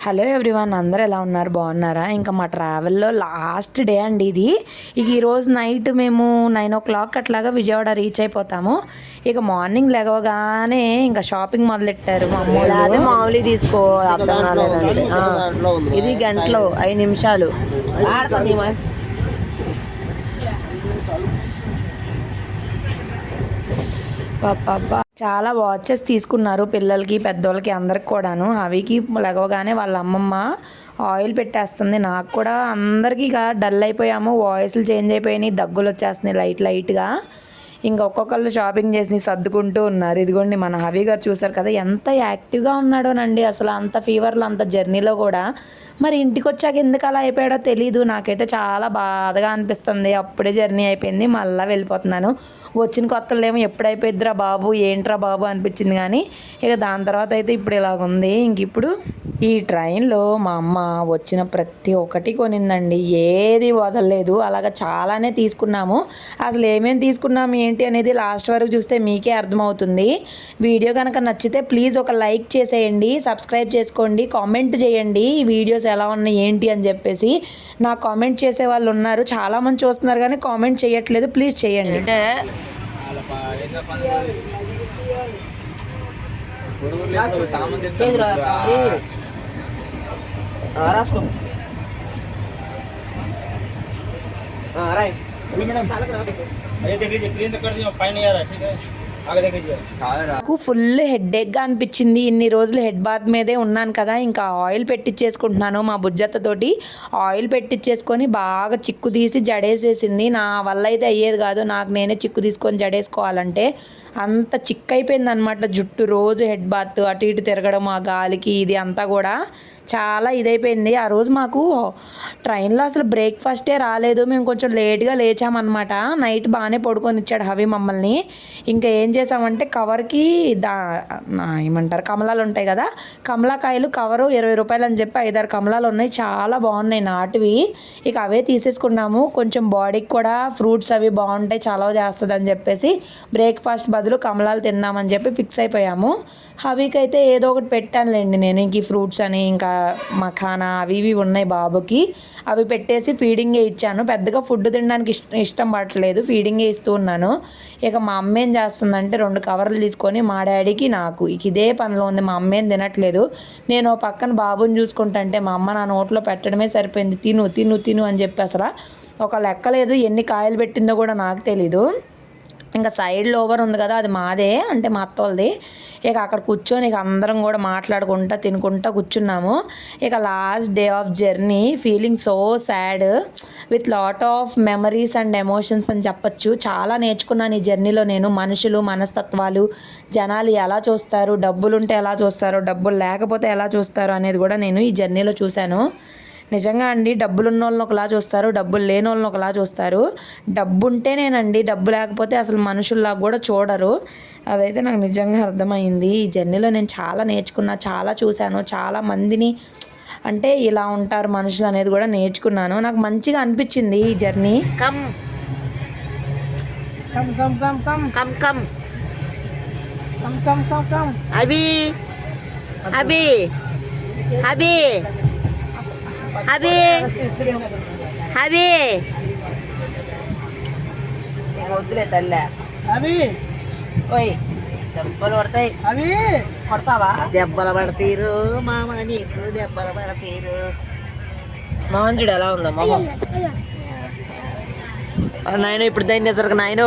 Hello everyone అందరూ ఎలా ఉన్నారు? బాగున్నారా? ఇంకా మా ట్రావెల్లో లాస్ట్ డే అండి ఇది. ఇక ఈరోజు నైట్ మేము నైన్ ఓ క్లాక్ అట్లాగా విజయవాడ రీచ్ అయిపోతాము. ఇక మార్నింగ్ లెగవగానే ఇంకా షాపింగ్ మొదలెట్టారు అదే మామూలు తీసుకో ఇది గంటలో ఐదు నిమిషాలు. పాపా చాలా వాచెస్ తీసుకున్నారు పిల్లలకి పెద్దోళ్ళకి అందరికి కూడాను. అవికి లెగవగానే వాళ్ళ అమ్మమ్మ ఆయిల్ పెట్టేస్తుంది. నాకు కూడా అందరికీ ఇక డల్ అయిపోయాము. వాయిస్లు చేంజ్ అయిపోయినాయి. దగ్గులు వచ్చేస్తున్నాయి లైట్ లైట్గా ఇంకా ఒక్కొక్కళ్ళు షాపింగ్ చేసి సర్దుకుంటూ ఉన్నారు. ఇదిగోండి మన హవి గారు చూసారు కదా ఎంత యాక్టివ్గా ఉన్నాడోనండి. అసలు అంత ఫీవర్లో అంత జర్నీలో కూడా మరి ఇంటికి వచ్చాక ఎందుకు అలా అయిపోయాడో తెలీదు. నాకైతే చాలా బాధగా అనిపిస్తుంది. అప్పుడే జర్నీ అయిపోయింది. మళ్ళీ వెళ్ళిపోతున్నాను. వచ్చిన కొత్తలేమో ఏమో బాబు ఏంట్రా బాబు అనిపించింది కానీ ఇక దాని తర్వాత అయితే ఇప్పుడు ఇలాగుంది. ఇంక ఇప్పుడు ఈ ట్రైన్లో మా అమ్మ వచ్చిన ప్రతి ఒక్కటి కొనిందండి. ఏది వదలలేదు. అలాగ చాలానే తీసుకున్నాము. అసలు ఏమేమి తీసుకున్నాము ఏంటి అనేది లాస్ట్ వరకు చూస్తే మీకే అర్థమవుతుంది. వీడియో కనుక నచ్చితే ప్లీజ్ ఒక లైక్ చేసేయండి. సబ్స్క్రైబ్ చేసుకోండి. కామెంట్ చేయండి. ఈ వీడియోస్ ఎలా ఉన్నాయి ఏంటి అని చెప్పేసి నా కామెంట్ చేసే వాళ్ళు ఉన్నారు చాలామంది చూస్తున్నారు కానీ కామెంట్ చేయట్లేదు ప్లీజ్ చేయండి అంటే ఆ, రాసుకో ఆ, రైట్ ये देख लीजिए क्लीन तो कर दिया फाइन नहीं आ रहा ठीक है आगे देख लीजिए నాకు ఫుల్ హెడ్ఏక్గా అనిపించింది. ఇన్ని రోజులు హెడ్ బాత్ మీదే ఉన్నాను కదా ఇంకా ఆయిల్ పెట్టించేసుకుంటున్నాను మా బుజ్జత్తతోటి. ఆయిల్ పెట్టించేసుకొని బాగా చిక్కు తీసి జడేసేసింది. నా వల్ల అయితే అయ్యేది కాదు. నాకు నేనే చిక్కు తీసుకొని జడేసుకోవాలంటే అంత చిక్కైపోయింది అయిపోయింది అనమాట జుట్టు రోజు హెడ్ బాత్ అటు ఇటు తిరగడం ఆ గాలికి ఇది అంతా కూడా చాలా ఇదైపోయింది. ఆ రోజు మాకు ట్రైన్లో అసలు బ్రేక్ఫాస్టే రాలేదు. మేము కొంచెం లేట్గా లేచామన్నమాట. నైట్ బాగానే పడుకొని ఇచ్చాడు హవి మమ్మల్ని. ఇంకా ఏం చేసామంటే కవర్కి దా ఏమంటారు కమలాలు ఉంటాయి కదా కమలాకాయలు కవరు ఇరవై రూపాయలు అని చెప్పి ఐదారు కమలాలు ఉన్నాయి. చాలా బాగున్నాయి నాటివి. ఇక అవే తీసేసుకున్నాము. కొంచెం బాడీకి కూడా ఫ్రూట్స్ అవి బాగుంటాయి చాలా చేస్తుంది అని చెప్పేసి బ్రేక్ఫాస్ట్ బదులు కమలాలు తిందామని చెప్పి ఫిక్స్ అయిపోయాము. అవికైతే అయితే ఏదో ఒకటి పెట్టానులేండి నేను ఇంక ఫ్రూట్స్ అని ఇంకా మఖానా అవి ఇవి ఉన్నాయి బాబుకి. అవి పెట్టేసి ఫీడింగే ఇచ్చాను. పెద్దగా ఫుడ్ తినడానికి ఇష్టం ఇష్టం పడట్లేదు. ఫీడింగే ఇస్తూ ఉన్నాను. ఇక మా అమ్మ ఏం చేస్తుందంటే రెండు కవర్లు తీసుకొని మా డాడీకి నాకు ఇక ఇదే పనిలో ఉంది. మా అమ్మ ఏం తినట్లేదు. నేను పక్కన బాబుని చూసుకుంటుంటే మా అమ్మ నా నోట్లో పెట్టడమే సరిపోయింది. తిను తిను తిను అని చెప్పి అసలు ఒక లెక్క లేదు. ఎన్ని కాయలు పెట్టిందో కూడా నాకు తెలీదు. ఇంకా సైడ్లో ఓవర్ ఉంది కదా అది మాదే అంటే మా అత్త వాళ్ళది ఇక అక్కడ కూర్చొని ఇక అందరం కూడా మాట్లాడుకుంటా తినుకుంటా కూర్చున్నాము. ఇక last day of journey feeling so sad with lot of memories and emotions అని చెప్పొచ్చు. చాలా నేర్చుకున్నాను ఈ జర్నీలో నేను. మనుషులు మనస్తత్వాలు జనాలు ఎలా చూస్తారు డబ్బులు ఉంటే ఎలా చూస్తారు డబ్బులు లేకపోతే ఎలా చూస్తారు అనేది కూడా నేను ఈ జర్నీలో చూశాను. నిజంగా అండి డబ్బులు ఉన్న వాళ్ళని ఒకలా చూస్తారు డబ్బులు లేని వాళ్ళని ఒకలా చూస్తారు. డబ్బు ఉంటేనేనండి డబ్బు లేకపోతే అసలు మనుషుల్లా కూడా చూడరు. అదైతే నాకు నిజంగా అర్థమైంది. ఈ జర్నీలో నేను చాలా నేర్చుకున్నా చాలా చూశాను చాలా మందిని అంటే ఇలా ఉంటారు మనుషులు అనేది కూడా నేర్చుకున్నాను. నాకు మంచిగా అనిపించింది ఈ journey. Come. Come come come come. Come come. Come come come come. Abhi. Abhi. Abhi. అవి అవి వద్దులే తల్లే. అవి ఓయ్ దెబ్బలు పడతాయి. అవి కొడతావా? దెబ్బలు పడతీరు మామ నీకు దెబ్బలు పడతీరు. మాంజుడు ఎలా ఉందా మామ. నాయన ఇప్పుడు దాన్ని ఎదురుకు నాయన.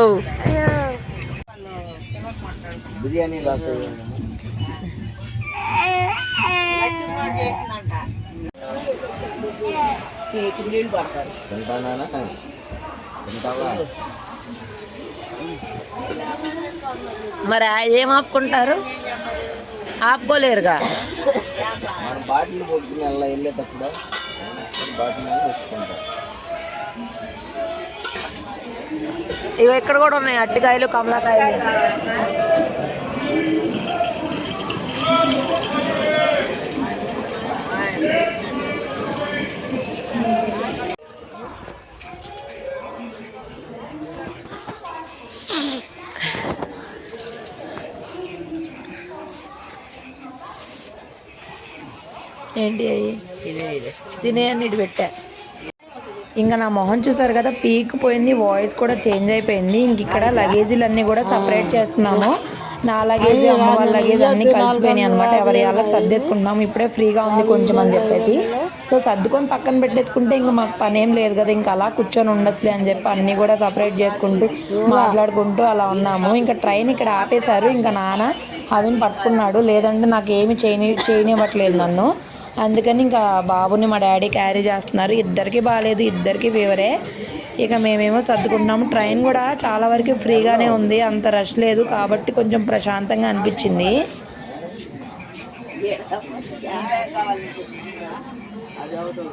బిర్యానీ లాస్. నీళ్ళు పడతారు. తింటానా తింటావా? మరి ఆ- ఏం ఆపుకుంటారు? ఆపుకోలేరుగా? మనం బాటిల్ కొట్టుకుని అలా వెళ్ళేటప్పుడు బాటిల్ తెచ్చుకుంటాం ఇవి ఇక్కడ కూడా ఉన్నాయి? అట్టికాయలు కమలాకాయలు. ఏంటి అవి ఇదే ఇదే. తినే ఇటు పెట్టా. ఇంకా నా మొహం చూసారు కదా పీక్ పోయింది వాయిస్ కూడా చేంజ్ అయిపోయింది. ఇంక ఇక్కడ లగేజీలు అన్నీ కూడా సపరేట్ చేస్తున్నాము నా లగేజ్ అమ్మ వాళ్ళ లగేజ్ అన్నీ కలిసిపోయినాయి అనమాట ఎవరి వాళ్ళకి సర్దేసుకుంటున్నాము ఇప్పుడే ఫ్రీగా ఉంది కొంచెం అని చెప్పేసి. సో సర్దుకొని పక్కన పెట్టేసుకుంటే ఇంకా మాకు పని ఏం లేదు కదా ఇంకా అలా కూర్చొని ఉండొచ్చులే అని చెప్పి అన్నీ కూడా సపరేట్ చేసుకుంటూ మాట్లాడుకుంటూ అలా ఉన్నాము. ఇంకా ట్రైన్ ఇక్కడ ఆపేశారు. ఇంకా నాన్న అవిని పట్టుకున్నాడు. లేదంటే నాకు ఏమి చేయని చేయనివ్వట్లేదు నన్ను. అందుకని ఇంకా బాబుని మా డాడీ క్యారీ చేస్తున్నారు. ఇద్దరికి బాగాలేదు ఇద్దరికి ఫీవరే ఇక మేమేమో సర్దుకుంటున్నాము. ట్రైన్ కూడా చాలా వరకు ఫ్రీగానే ఉంది. అంత రష్ లేదు కాబట్టి కొంచెం ప్రశాంతంగా అనిపించింది. అది అవుతుంది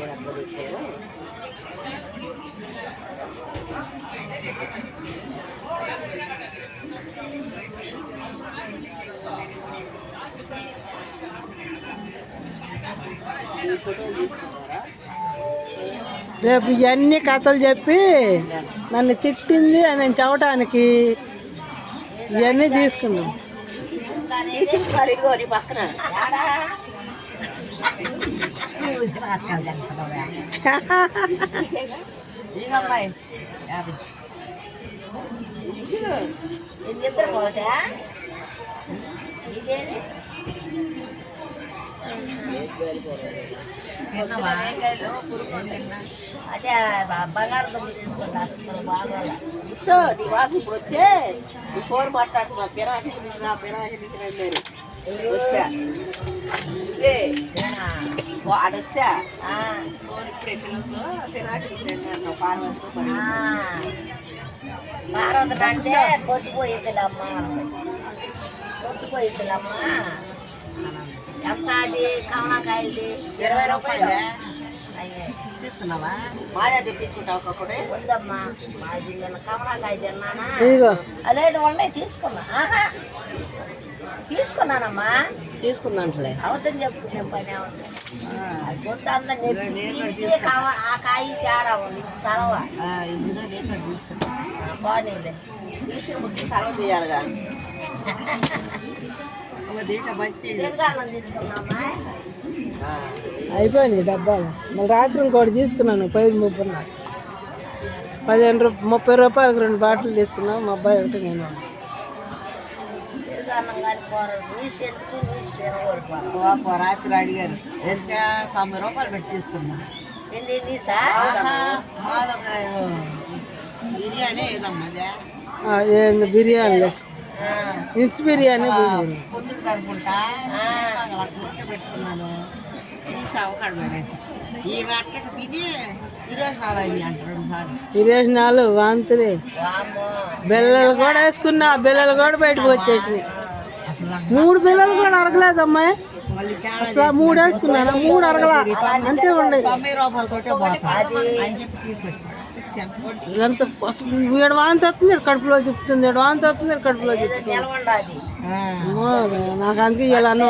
కూడా అట్లా పెట్టారు ఈ ఫోటోలు తీసుకున్నారా రేపు ఇవన్నీ కథలు చెప్పి నన్ను తిట్టింది అని నేను చెప్పడానికి ఇవన్నీ తీసుకున్నాం. కారిగోరి పక్కన అమ్మాయి ఇద్దరు పోతా ఇదేది అదే బంగాళదుంప తీసుకుంటా అసలు బాగోలే ఇచ్చో నీ వాసు ఇప్పుడు వస్తే నీ ఫోన్ మాట్లాడు మా పిరాకి నా పిరాకి నేను వచ్చా ఇదే వాడొచ్చా ఫోన్ ఇప్పుడే పిల్లలతో పిరాకి నేను పార్వతితో పార్వతి అంటే పొద్దుపోయిద్దులమ్మా పొద్దుపోయిద్దులమ్మా ఎంత అది కమలాకాయలది ఇరవై రూపాయలే. అయ్యే. తీసుకున్నావా? తెప్పించుకుంటావు ఉందమ్మా మాది నిన్న కమలాకాయ తిన్నానా? లేదు ఉన్నాయి తీసుకున్నా. తీసుకున్నానమ్మా. తీసుకుందాంట్లే. అవద్దని చెప్పుకునే పని అవుతుంది. అయిపోయింది ఆ కాయ తేడా సలవ ఇదిగో డబ్బాలు. మళ్ళీ రాత్రి ఇంకోటి తీసుకున్నాను పైరు ముప్పై పదిహేను రూపాయలు ముప్పై రూపాయలకు రెండు బాటిల్ తీసుకున్నాం మా అబ్బాయి ఒకటి నేను పెరుగాన్నం కానీ ఎందుకు రాత్రి అడిగారు ఎంత తొంభై రూపాయలు పెట్టి తీసుకున్నా ఏంది నీసా బిర్యానీ? ఏదమ్మదే ఏంది మిర్చి బిర్యానీ బిర్యానీ. అనుకుంటా పెట్టుకున్నాను తీసి అవకాడు తిని బిల్లలు కూడా వేసుకున్నా బిల్లలు కూడా బయటకు వచ్చేసినాయి. మూడు పిల్లలు కూడా అరగలేదమ్మాయి అమ్మాయి అసలు మూడు వేసుకున్నాను? మూడు అరగల. అంతే ఉండేది తొంభై ఇదంతా అసలు వీడు వాంతి వస్తుంది కడుపులో చెప్తుంది ఈడ వాంతి వస్తుంది కడుపులో చెప్తుంది నాకు అందుకే ఇలాను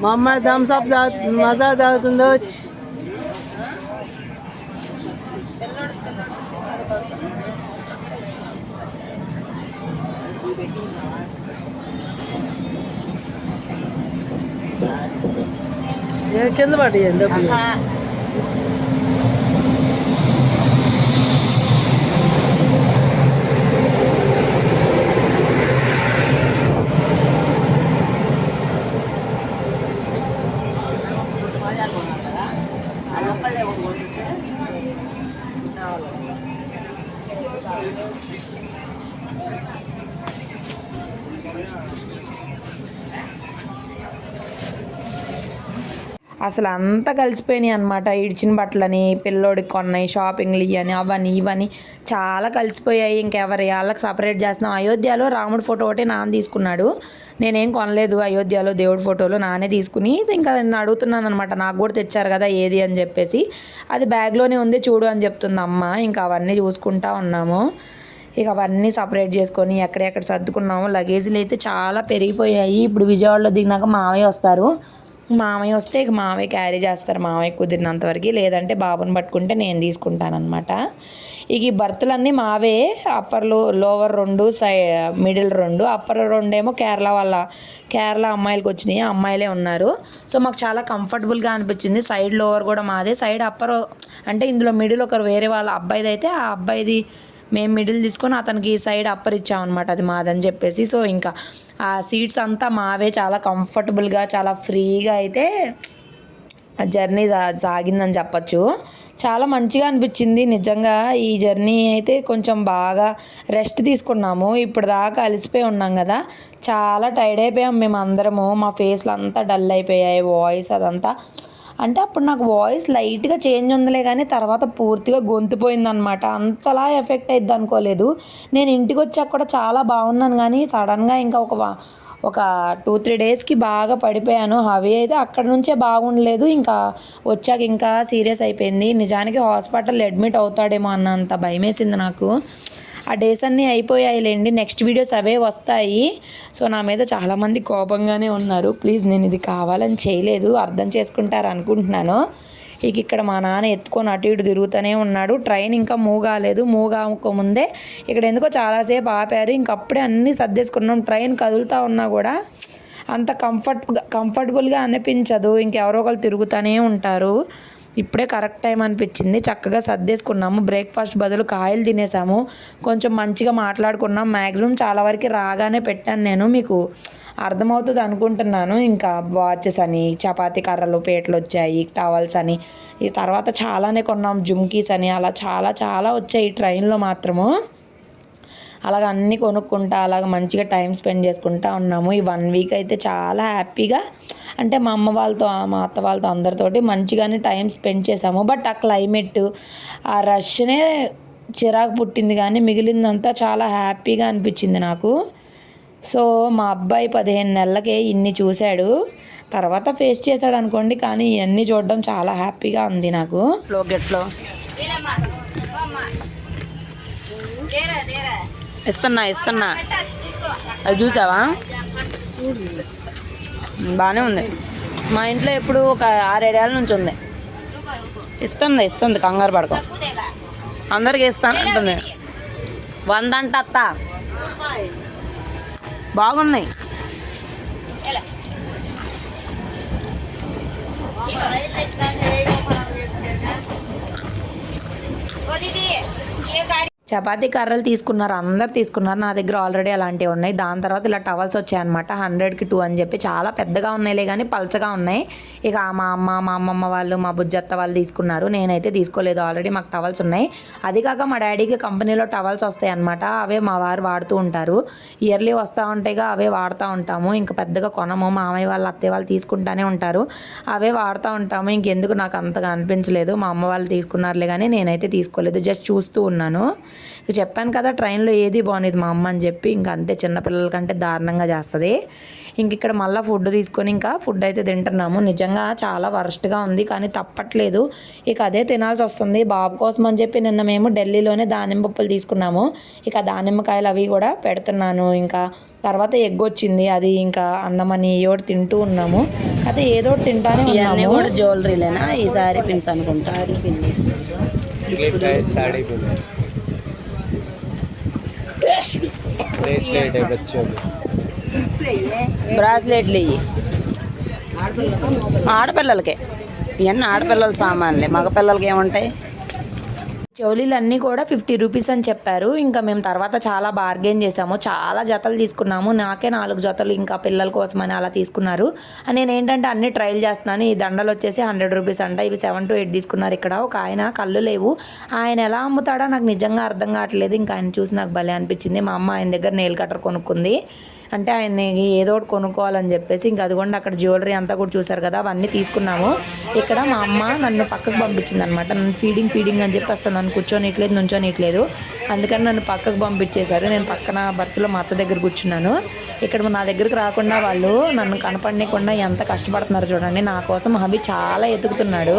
మా అమ్మాయి థమ్స్అప్ తాగుతుంది మజా తాగుతుందో వచ్చి. కింద పడ్డాయి డబ్బులు ఆ, అసలు అంతా కలిసిపోయినాయి అనమాట ఇడిచిన బట్టలని పిల్లోడికి కొన్నాయి షాపింగ్లు ఇవని అవని ఇవని చాలా కలిసిపోయాయి. ఇంకెవరి వాళ్ళకి సపరేట్ చేస్తున్నాం. అయోధ్యలో రాముడి ఫోటో ఒకటి నాన్న తీసుకున్నాడు. నేనేం కొనలేదు అయోధ్యలో దేవుడి ఫోటోలు నానే తీసుకుని ఇంకా నేను అడుగుతున్నాను అనమాట నాకు కూడా తెచ్చారు కదా ఏది అని చెప్పేసి. అది బ్యాగ్లోనే ఉంది చూడు అని చెప్తుంది అమ్మ. ఇంకా అవన్నీ చూసుకుంటా ఉన్నాము. ఇక అవన్నీ సపరేట్ చేసుకొని ఎక్కడెక్కడ సర్దుకున్నాము లగేజీలు అయితే చాలా పెరిగిపోయాయి. ఇప్పుడు విజయవాడలో దిగినాక మావయ్య వస్తారు. మామయ్య వస్తే ఇక మామయ్య క్యారీ చేస్తారు. మామయ్య కుదిరినంత వరకు. లేదంటే బాబుని పట్టుకుంటే నేను తీసుకుంటానమాట ఇక ఈ బర్త్లన్నీ మావే. అప్పర్లో లోవర్ రెండు సై మిడిల్ రెండు. అప్పర్ రెండేమో కేరళ వాళ్ళ కేరళ అమ్మాయిలకు వచ్చినాయి. ఆ అమ్మాయిలే ఉన్నారు. సో మాకు చాలా కంఫర్టబుల్గా అనిపించింది. సైడ్ లోవర్ కూడా మాదే. సైడ్ అప్పర్ అంటే ఇందులో మిడిల్ ఒకరు వేరే వాళ్ళ అబ్బాయిది అయితే ఆ అబ్బాయిది మేము మిడిల్ తీసుకొని అతనికి ఈ సైడ్ అప్పర్ ఇచ్చామన్నమాట అది మాదని చెప్పేసి. సో ఇంకా ఆ సీట్స్ అంతా మావే చాలా కంఫర్టబుల్గా చాలా ఫ్రీగా అయితే జర్నీ సాగిందని చెప్పచ్చు. చాలా మంచిగా అనిపించింది. నిజంగా ఈ జర్నీ అయితే కొంచెం బాగా రెస్ట్ తీసుకున్నాము. ఇప్పుడు దాకా అలసిపోయి ఉన్నాం కదా. చాలా టైర్డ్ అయిపోయాం మేము అందరము మా ఫేస్లు అంతా డల్ అయిపోయాయి. వాయిస్ అదంతా అంటే అప్పుడు నాకు వాయిస్ లైట్గా చేంజ్ ఉందిలే కానీ తర్వాత పూర్తిగా గొంతు పోయిందనమాట అంతలా ఎఫెక్ట్ అయింది అనుకోలేదు. నేను ఇంటికి వచ్చాక కూడా చాలా బాగున్నాను కానీ సడన్గా ఇంకా ఒక వా- ఒక టూ త్రీ డేస్కి బాగా పడిపోయాను. అవి అయితే అక్కడ నుంచే బాగుండలేదు. ఇంకా వచ్చాక ఇంకా సీరియస్ అయిపోయింది. నిజానికి హాస్పిటల్ అడ్మిట్ అవుతాడేమో అన్నంత భయమేసింది నాకు. ఆ డేస్ అన్నీ అయిపోయాయిలేండి. నెక్స్ట్ వీడియోస్ అవే వస్తాయి. సో నా మీద చాలామంది కోపంగానే ఉన్నారు. ప్లీజ్ నేను ఇది కావాలని చేయలేదు. అర్థం చేసుకుంటారు అనుకుంటున్నాను. ఇక ఇక్కడ మా నాన్న ఎత్తుకొని అటు ఇటు తిరుగుతూనే ఉన్నాడు. ట్రైన్ ఇంకా మూవ్ కాలేదు. మూవ్ కాకముందే ఇక్కడ ఎందుకో చాలాసేపు ఆపారు. ఇంక అప్పుడే అన్నీ సర్దేసుకున్నాం. ట్రైన్ కదులుతూ ఉన్నా కూడా అంత కంఫర్ట్ కంఫర్టబుల్గా అనిపించదు. ఇంకెవరో ఒకరు తిరుగుతూనే ఉంటారు. ఇప్పుడే కరెక్ట్ టైం అనిపించింది. చక్కగా సర్దేసుకున్నాము. బ్రేక్ఫాస్ట్ బదులు కాయలు తినేసాము. కొంచెం మంచిగా మాట్లాడుకున్నాం. మ్యాక్సిమం చాలా వరకు రాగానే పెట్టాను నేను. మీకు అర్థమవుతుంది అనుకుంటున్నాను. ఇంకా వాచెస్ అని చపాతీ కర్రలు పేటలు వచ్చాయి టవల్స్ అని. ఈ తర్వాత చాలానే కొన్నాం. జుమ్కీస్ అని. అలా చాలా చాలా వచ్చాయి ట్రైన్లో మాత్రము. అలాగ అన్నీ కొనుక్కుంటా అలాగ మంచిగా టైం స్పెండ్ చేసుకుంటా ఉన్నాము. ఈ వన్ వీక్ అయితే చాలా హ్యాపీగా అంటే మా అమ్మ వాళ్ళతో మా అత్త వాళ్ళతో అందరితోటి మంచిగానే టైం స్పెండ్ చేసాము బట్ ఆ క్లైమేట్ ఆ రష్నే చిరాకు పుట్టింది కానీ మిగిలిందంతా చాలా హ్యాపీగా అనిపించింది నాకు. సో మా అబ్బాయి పదిహేను నెలలకే ఇన్ని చూశాడు. తర్వాత ఫేస్ చేశాడు అనుకోండి కానీ ఇవన్నీ చూడడం చాలా హ్యాపీగా ఉంది నాకు. లోకెట్లో ఇస్తున్నా ఇస్తున్నా. అది చూసావా? బాగానే ఉంది మా ఇంట్లో ఎప్పుడు ఒక ఆరేడేళ్ళ నుంచి ఉంది ఇస్తుంది ఇస్తుంది కంగారు పడక అందరికి ఇస్తాను అంటుంది వంద అంట అత్త బాగున్నాయి చపాతీ కర్రలు తీసుకున్నారు అందరు తీసుకున్నారు. నా దగ్గర ఆల్రెడీ అలాంటివి ఉన్నాయి. దాని తర్వాత ఇలా టవల్స్ వచ్చాయన్నమాట. హండ్రెడ్కి టూ అని చెప్పి చాలా పెద్దగా ఉన్నాయిలే కానీ పల్చగా ఉన్నాయి. ఇక మా అమ్మ మా అమ్మమ్మ వాళ్ళు మా బుజ్జత్త వాళ్ళు తీసుకున్నారు. నేనైతే తీసుకోలేదు. ఆల్రెడీ మాకు టవల్స్ ఉన్నాయి. అది కాక మా డాడీకి కంపెనీలో టవల్స్ వస్తాయి అనమాట అవే మా వారు వాడుతూ ఉంటారు. ఇయర్లీ వస్తూ ఉంటాయిగా అవే వాడుతూ ఉంటాము. ఇంకా పెద్దగా కొనము. మామయ్య వాళ్ళు అత్తయ్య వాళ్ళు తీసుకుంటానే ఉంటారు. అవే వాడుతూ ఉంటాము. ఇంకెందుకు నాకు అంతగా అనిపించలేదు. మా అమ్మ వాళ్ళు తీసుకున్నారులే కానీ నేనైతే తీసుకోలేదు. జస్ట్ చూస్తూ ఉన్నాను. ఇక చెప్పాను కదా ట్రైన్లో ఏది బాగుండేది మా అమ్మ అని చెప్పి ఇంకా అంతే చిన్నపిల్లల కంటే దారుణంగా చేస్తుంది. ఇంక ఇక్కడ మళ్ళీ ఫుడ్ తీసుకొని ఇంకా ఫుడ్ అయితే తింటున్నాము. నిజంగా చాలా వరస్ట్గా ఉంది కానీ తప్పట్లేదు. ఇక అదే తినాల్సి వస్తుంది. బాబు కోసం అని చెప్పి నిన్న మేము ఢిల్లీలోనే దానిమ్మ పప్పులు తీసుకున్నాము. ఇక దానిమ్మకాయలు అవి కూడా పెడుతున్నాను. ఇంకా తర్వాత ఎగ్ వచ్చింది అది ఇంకా అన్నం అని ఏడు తింటూ ఉన్నాము. అయితే ఏదో తింటానే ఇవన్నీ కూడా జ్యువెలరీలేనా ఈ పిన్స్ అనుకుంటా. బ్రేస్లెట్ వచ్చేది బ్రాస్లెట్లు ఇవి ఆడపిల్లలకే. ఇవన్నీ ఆడపిల్లల సామాన్లే. మగపిల్లలకి ఏముంటాయి చెవులీలన్నీ కూడా ఫిఫ్టీ రూపీస్ అని చెప్పారు. ఇంకా మేము తర్వాత చాలా బార్గెన్ చేసాము. చాలా జతలు తీసుకున్నాము. నాకే నాలుగు జతలు ఇంకా పిల్లల కోసమని అలా తీసుకున్నారు. నేను ఏంటంటే అన్ని ట్రయల్ చేస్తున్నాను. ఈ దండలు వచ్చేసి హండ్రెడ్ రూపీస్ అంట. ఇవి సెవెన్ టు ఎయిట్ తీసుకున్నారు ఇక్కడ. ఒక ఆయన కళ్ళు లేవు. ఆయన ఎలా అమ్ముతాడో నాకు నిజంగా అర్థం కావట్లేదు. ఇంకా ఆయన చూసి నాకు భలే అనిపించింది. మా అమ్మ ఆయన దగ్గర నెయిల్ కట్టర్ కొనుక్కుంది. అంటే ఆయన్ని ఏదో ఒకటి కొనుక్కోవాలని చెప్పేసి ఇంకా అదిగోండి అక్కడ జ్యువెలరీ అంతా కూడా చూసారు కదా అవన్నీ తీసుకున్నాము. ఇక్కడ మా అమ్మ నన్ను పక్కకు పంపించింది అనమాట నన్ను ఫీడింగ్ ఫీడింగ్ అని చెప్పి అసలు నన్ను కూర్చోనిట్లేదు నుంచోనిట్లేదు. అందుకని నన్ను పక్కకు పంపించేశారు. నేను పక్కన భర్తలో మా అత్త దగ్గర కూర్చున్నాను. ఇక్కడ నా దగ్గరికి రాకుండా వాళ్ళు నన్ను కనపడనీయకుండా ఎంత కష్టపడుతున్నారు చూడండి. నా కోసం హబీ చాలా ఎతుకుతున్నాడు.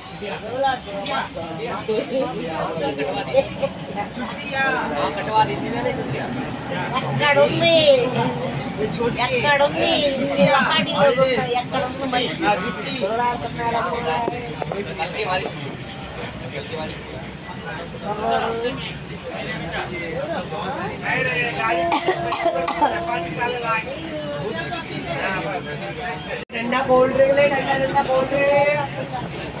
कटवा दी थी मैंने ठंडा कोल्ड ड्रिंक ले ठंडा ठंडा कोल्ड ड्रिंक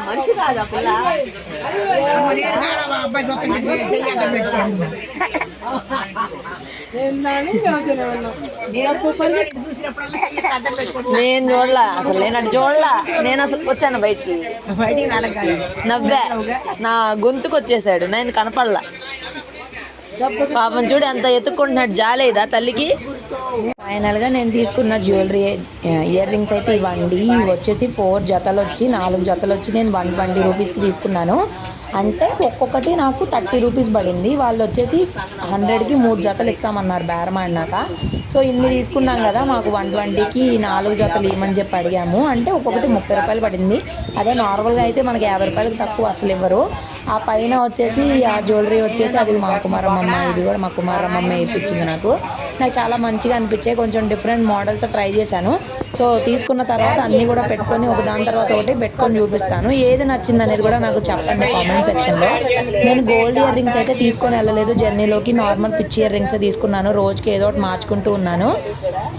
మనిషి కాదు ఆ పిల్ల దాన్ని చదువుతూనే ఉన్నాం నేను చూడలా అసలు నేను అటు చూడలా. నేను అసలు వచ్చాను బయటికి. నవ్వా. నా గొంతుకు వచ్చేసాడు నేను కనపడలా. పాపం చూడు ఎంత ఎత్తుక్కుంటున్నాడు. జాలేదా తల్లికి? ఫైనల్గా నేను తీసుకున్న జ్యువెలరీ ఇయర్ రింగ్స్ అయితే ఇవ్వండి. వచ్చేసి ఫోర్ జతలు వచ్చి నాలుగు జతలు వచ్చి నేను వన్ ట్వంటీ రూపీస్కి తీసుకున్నాను. అంటే ఒక్కొక్కటి నాకు థర్టీ రూపీస్ పడింది. వాళ్ళు వచ్చేసి హండ్రెడ్కి మూడు జతలు ఇస్తామన్నారు బేరం అన్నాక. సో ఇన్ని తీసుకున్నాం కదా మాకు వన్ ట్వంటీకి నాలుగు జతలు ఇవ్వమని చెప్పి అడిగాము. అంటే ఒక్కొక్కటి ముప్పై రూపాయలు పడింది. అదే నార్మల్గా అయితే మనకి యాభై రూపాయలకు తక్కువ అసలు ఇవ్వరు. ఆ పైన వచ్చేసి ఆ జ్యువెలరీ వచ్చేసి అది మా కుమారమ్మ ఇది కూడా మా కుమారమ్మ ఇప్పించింది నాకు. నాకు చాలా మంచిగా అనిపించాయి. కొంచెం డిఫరెంట్ మోడల్స్ ట్రై చేశాను. సో తీసుకున్న తర్వాత అన్నీ కూడా పెట్టుకొని ఒక దాని తర్వాత ఒకటి పెట్టుకొని చూపిస్తాను. ఏది నచ్చింది అనేది కూడా నాకు చెప్పండి కామెంట్ సెక్షన్లో నేను గోల్డ్ ఇయర్ రింగ్స్ అయితే తీసుకొని వెళ్ళలేదు. జర్నీలోకి నార్మల్ పిచ్చి ఇయర్ రింగ్స్ తీసుకున్నాను. రోజుకి ఏదో ఒకటి మార్చుకుంటూ ఉన్నాను.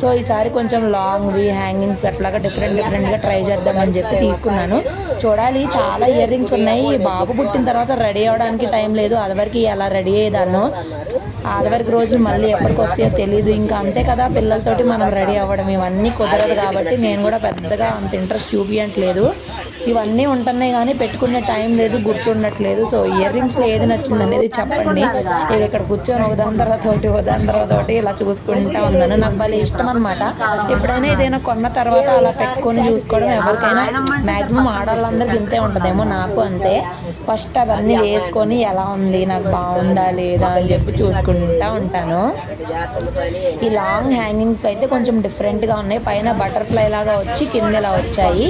సో ఈసారి కొంచెం లాంగ్వి హ్యాంగింగ్స్ అట్లాగా డిఫరెంట్ డిఫరెంట్గా ట్రై చేద్దామని చెప్పి తీసుకున్నాను. చూడాలి చాలా ఇయర్ రింగ్స్ ఉన్నాయి. బాబు పుట్టిన తర్వాత రెడీ అవ్వడానికి టైం లేదు. అదివరకు ఎలా రెడీ అయ్యేదాన్నో ఆదివరకు రోజులు మళ్ళీ ఎప్పటికి వస్తాయో తెలియదు ఇంకా అంతే కదా పిల్లలతోటి మనం రెడీ అవ్వడం ఇవన్నీ కుదరదు కాబట్టి నేను కూడా పెద్దగా అంత ఇంట్రెస్ట్ చూపించట్లేదు ఇవన్నీ ఉంటున్నాయి కానీ పెట్టుకునే టైం లేదు గుర్తుండట్లేదు. సో ఇయర్ రింగ్స్లో ఏది నచ్చింది అనేది చెప్పండి. ఇక ఇక్కడ కూర్చొని ఒక దాని తర్వాత ఒకటి ఒక దాని తర్వాత ఒకటి ఇలా చూసుకుంటా ఉన్నాను. నాకు భలే ఇష్టం అనమాట ఎప్పుడైనా ఏదైనా కొన్న తర్వాత అలా పెట్టుకొని చూసుకోవడం ఎవరికైనా మ్యాక్సిమం ఆడవాళ్ళందరికీ ఇంతే ఉంటుందేమో నాకు అంతే. ఫస్ట్ అవన్నీ వేసుకొని ఎలా ఉంది నాకు బాగుందా లేదా అని చెప్పి చూసుకుంటా ఉంటాను. ఈ లాంగ్ హ్యాంగింగ్స్ అయితే కొంచెం డిఫరెంట్గా ఉన్నాయి. పైన బటర్ఫ్లై లాగా వచ్చి కింద ఇలా వచ్చాయి.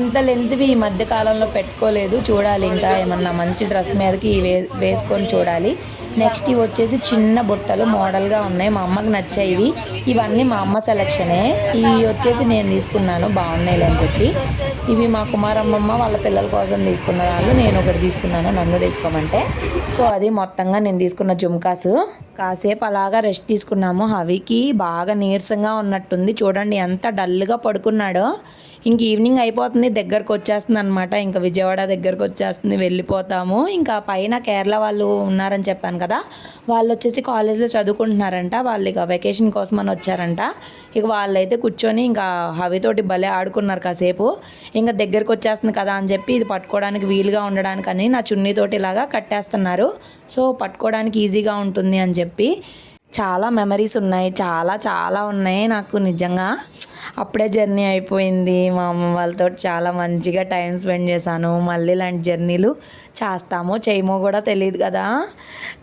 ఇంత లెంత్వి ఈ మధ్య కాలంలో పెట్టుకోలేదు. చూడాలి ఇంకా ఏమన్నా మంచి డ్రెస్ మీదకి వే వేసుకొని చూడాలి. నెక్స్ట్ ఇవి వచ్చేసి చిన్న బుట్టలు మోడల్గా ఉన్నాయి. మా అమ్మకి నచ్చాయి ఇవన్నీ మా అమ్మ సెలక్షనే ఇవి వచ్చేసి నేను తీసుకున్నాను. బాగున్నాయి అని చెప్పి. ఇవి మా కుమారమ్మమ్మ వాళ్ళ పిల్లల కోసం తీసుకున్న వాళ్ళు నేను ఒకటి తీసుకున్నాను నన్ను తీసుకోమంటే. సో అది మొత్తంగా నేను తీసుకున్న జుమ్కాస్. కాసేపు అలాగా రెస్ట్ తీసుకున్నాము. హవికి బాగా నీరసంగా ఉన్నట్టుంది. చూడండి ఎంత డల్గా పడుకున్నాడో. ఇంక ఈవినింగ్ అయిపోతుంది దగ్గరకు వచ్చేస్తుంది అనమాట ఇంకా విజయవాడ దగ్గరకు వచ్చేస్తుంది వెళ్ళిపోతాము. ఇంకా పైన కేరళ వాళ్ళు ఉన్నారని చెప్పాను కదా వాళ్ళు వచ్చేసి కాలేజ్లో చదువుకుంటున్నారంట. వాళ్ళు ఇక వెకేషన్ కోసం అని వచ్చారంట. ఇక వాళ్ళైతే కూర్చొని ఇంకా హవితోటి భలే ఆడుకున్నారు కాసేపు. ఇంకా దగ్గరకు వచ్చేస్తుంది కదా అని చెప్పి ఇది పట్టుకోవడానికి వీలుగా ఉండడానికని నా చున్నీతోటి ఇలాగా కట్టేస్తున్నారు. సో పట్టుకోవడానికి ఈజీగా ఉంటుంది అని చెప్పి చాలా మెమరీస్ ఉన్నాయి. చాలా చాలా ఉన్నాయి నాకు నిజంగా. అప్పుడే జర్నీ అయిపోయింది. మా అమ్మ వాళ్ళతో చాలా మంచిగా టైం స్పెండ్ చేశాను. మళ్ళీ ఇలాంటి జర్నీలు చేస్తామో చేయమో కూడా తెలియదు కదా.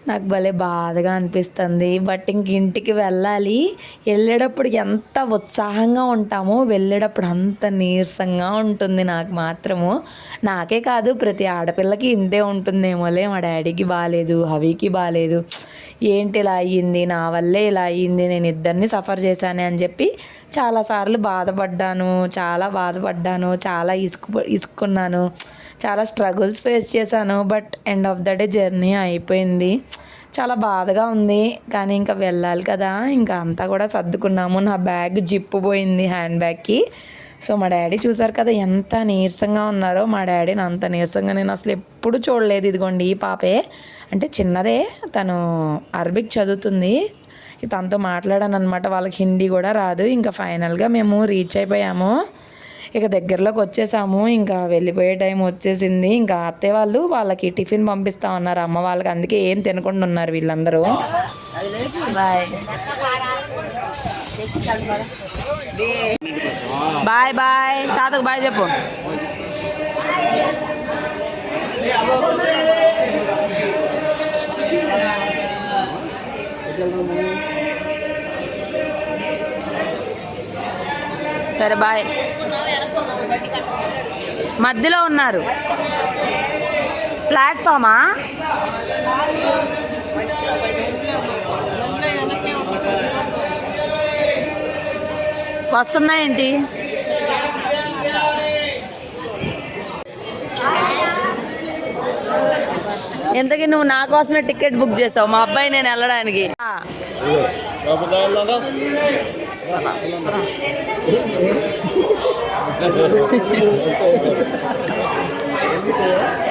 నాకు భలే బాధగా అనిపిస్తుంది. బట్ ఇంక ఇంటికి వెళ్ళాలి. వెళ్ళేటప్పుడు ఎంత ఉత్సాహంగా ఉంటామో వెళ్ళేటప్పుడు అంత నీరసంగా ఉంటుంది నాకు మాత్రము. నాకే కాదు ప్రతి ఆడపిల్లకి ఇంతే ఉంటుందేమోలే. మా డాడీకి బాగాలేదు హవికి బాగాలేదు ఏంటి ఇలా అయ్యింది? నా నా వల్లే ఇలా అయ్యింది నేను ఇద్దరిని సఫర్ చేశాను అని చెప్పి చాలాసార్లు బాధపడ్డాను చాలా బాధపడ్డాను చాలా ఇసుకు ఇసుక్కున్నాను చాలా స్ట్రగుల్స్ ఫేస్ చేశాను but end of the day journey అయిపోయింది. చాలా బాధగా ఉంది. కానీ ఇంకా వెళ్ళాలి కదా. ఇంకా అంతా కూడా సర్దుకున్నాము. నా బ్యాగ్ జిప్పు పోయింది హ్యాండ్ బ్యాగ్కి సో మా డాడీ చూసారు కదా ఎంత నీరసంగా ఉన్నారో. మా డాడీని అంత నీరసంగా నేను అసలు ఎప్పుడు చూడలేదు. ఇదిగోండి ఈ పాపే. అంటే చిన్నదే. తను అరబిక్ చదువుతుంది. తనతో మాట్లాడాను అనమాట వాళ్ళకి హిందీ కూడా రాదు. ఇంకా ఫైనల్గా మేము రీచ్ అయిపోయాము. ఇక దగ్గరలోకి వచ్చేసాము. ఇంకా వెళ్ళిపోయే టైం వచ్చేసింది. ఇంకా అత్తయ్య వాళ్ళు వాళ్ళకి టిఫిన్ పంపిస్తా ఉన్నారు. అమ్మ వాళ్ళకి అందుకే ఏం తినకుండా ఉన్నారు వీళ్ళందరూ. బాయ్. Bye bye. తాతకు బాయ్ చెప్పు. సరే బాయ్. మధ్యలో ఉన్నారు. ప్లాట్ఫామా? వస్తుందా ఏంటి ఎంతకి నువ్వు నా కోసమే టికెట్ బుక్ చేసావు. మా అబ్బాయి నేను వెళ్ళడానికి.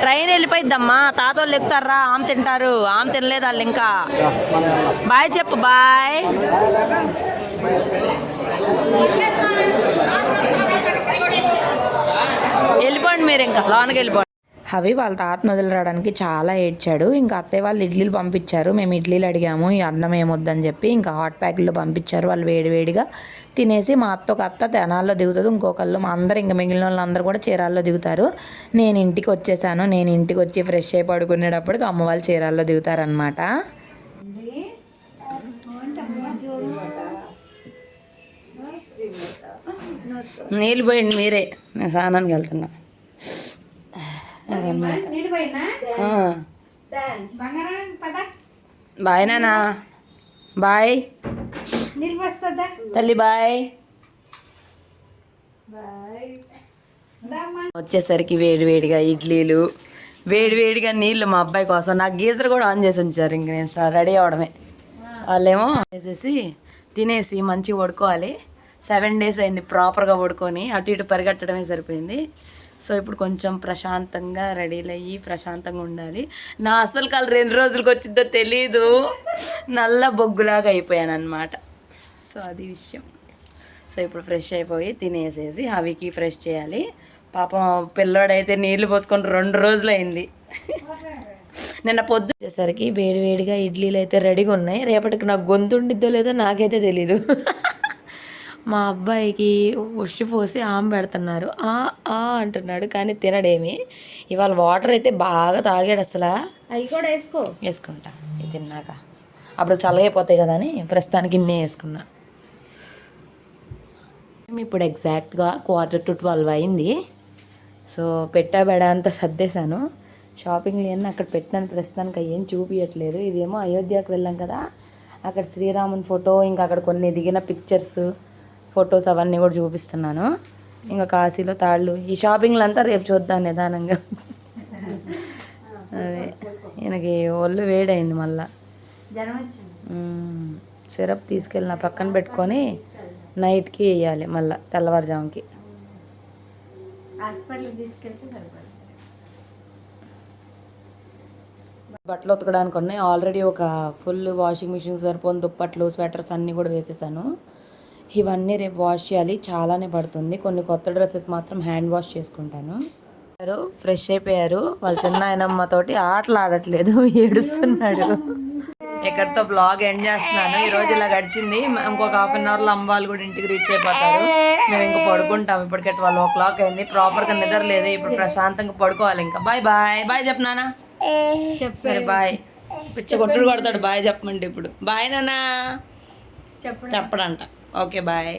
ట్రైన్ వెళ్ళిపోయిద్దమ్మా. తాతోలు ఎక్కుతారా ఆమె తింటారు. ఆమె తినలేదు వాళ్ళు ఇంకా. బాయ్ చెప్పు బాయ్. వెళ్ళిపోండి మీరు ఇంకా లోనకి వెళ్ళిపోండి. అవి వాళ్ళ తాతను వదిలిరావడానికి చాలా ఏడ్చాడు. ఇంకా అత్తయ్య వాళ్ళు ఇడ్లీలు పంపించారు. మేము ఇడ్లీలు అడిగాము. ఈ అన్నం ఏమొద్దని చెప్పి ఇంకా హాట్ ప్యాక్లో పంపించారు. వాళ్ళు వేడివేడిగా తినేసి మా అత్త ఒక అత్త తెనాల్లో దిగుతుంది. ఇంకొకళ్ళు మా అందరు ఇంకా మిగిలిన వాళ్ళందరూ కూడా చీరాల్లో దిగుతారు. నేను ఇంటికి వచ్చేసాను. నేను ఇంటికి వచ్చి ఫ్రెష్ అయి పడుకునేటప్పటికి అమ్మ వాళ్ళు చీరాల్లో దిగుతారనమాట నీళ్ళు పోయండి మీరే. నేను స్నానానికి వెళ్తున్నా. బాయ్ నానా. బాయ్. తల్లి బాయ్. వచ్చేసరికి వేడివేడిగా ఇడ్లీలు వేడివేడిగా నీళ్ళు మా అబ్బాయి కోసం. నాకు గీజర్ కూడా ఆన్ చేసి ఉంచారు ఇంక నేను స్టా- రెడీ అవడమే వాళ్ళేమో వేసేసి తినేసి మంచిగా పడుకోవాలి సెవెన్ డేస్ అయింది ప్రాపర్గా పడుకొని అటు ఇటు పరిగెట్టడమే సరిపోయింది. సో ఇప్పుడు కొంచెం ప్రశాంతంగా రెడీలు అయ్యి ప్రశాంతంగా ఉండాలి. నా అసలు కలర్ రెండు రోజులకు వచ్చిందో తెలీదు. నల్ల బొగ్గులాగా అయిపోయాను అనమాట సో అది విషయం. సో ఇప్పుడు ఫ్రెష్ అయిపోయి తినేసేసి హవికి ఫ్రెష్ చేయాలి. పాపం పిల్లోడైతే నీళ్ళు పోసుకొని రెండు రోజులు అయింది నిన్న పొద్దు వచ్చేసరికి వేడి వేడిగా ఇడ్లీలు అయితే రెడీగా ఉన్నాయి. రేపటికి నాకు గొంతు ఉండిద్దో లేదో నాకైతే తెలీదు. మా అబ్బాయికి ఉషి పోసి ఆమె పెడుతున్నారు. ఆ ఆ అంటున్నాడు కానీ తినడేమి. ఇవాళ వాటర్ అయితే బాగా తాగాడు అసలు. అవి కూడా వేసుకో. వేసుకుంటా. ఇది తిన్నాక. అప్పుడు చల్లగైపోతాయి కదా అని ప్రస్తుతానికి ఇన్నే వేసుకున్నా. ఇప్పుడు ఎగ్జాక్ట్గా క్వార్టర్ టు ట్వెల్వ్ అయింది. సో పెట్టా బెడ అంతా సర్దేశాను. షాపింగ్ లేని అక్కడ పెట్టినాను. ప్రస్తుతానికి ఏం చూపించట్లేదు ఇదేమో అయోధ్యకు వెళ్ళాం కదా. అక్కడ శ్రీరాముని ఫోటో ఇంకా అక్కడ కొన్ని దిగిన పిక్చర్స్ ఫొటోస్ అవన్నీ కూడా చూపిస్తున్నాను. ఇంకా కాశీలో తాళ్ళు ఈ షాపింగ్లు అంతా రేపు చూద్దాం నిదానంగా. అదే ఈయనకి ఒళ్ళు వేడైంది మళ్ళా. సిరప్ తీసుకెళ్ళి నా పక్కన పెట్టుకొని నైట్కి వేయాలి మళ్ళీ తెల్లవారుజాముకి. బట్టలు ఉతకడానికి ఉన్నాయి. ఆల్రెడీ ఒక ఫుల్ వాషింగ్ మిషన్ సరిపోని దుప్పట్లు స్వెటర్స్ అన్నీ కూడా వేసేసాను. ఇవన్నీ రేపు వాష్ చేయాలి. చాలానే పడుతుంది. కొన్ని కొత్త డ్రెస్సెస్ మాత్రం హ్యాండ్ వాష్ చేసుకుంటాను. ఫ్రెష్ అయిపోయారు. వాళ్ళ చిన్న ఆయనమ్మతోటి ఆటలు ఆడట్లేదు ఏడుస్తున్నాడు. ఎక్కడితో బ్లాగ్ ఎండ్ చేస్తున్నాను. ఈ రోజు ఇలా గడిచింది. ఇంకొక హాఫ్ అన్ అవర్లో అమ్మ వాళ్ళు కూడా ఇంటికి రీచ్ అయిపోతారు. మేము ఇంకా పడుకుంటాం. ఇప్పటికే ట్వెల్వ్ ఓ క్లాక్ అయింది ప్రాపర్గా నిద్ర లేదు. ఇప్పుడు ప్రశాంతంగా పడుకోవాలి ఇంకా. బాయ్ బాయ్ బాయ్ చెప్పనానా? సరే బాయ్ పిచ్చ కొట్టుడు కొడతాడు. బాయ్ చెప్పమంటే ఇప్పుడు. బాయ్ నానా చెప్పడంట ఓకే బాయ్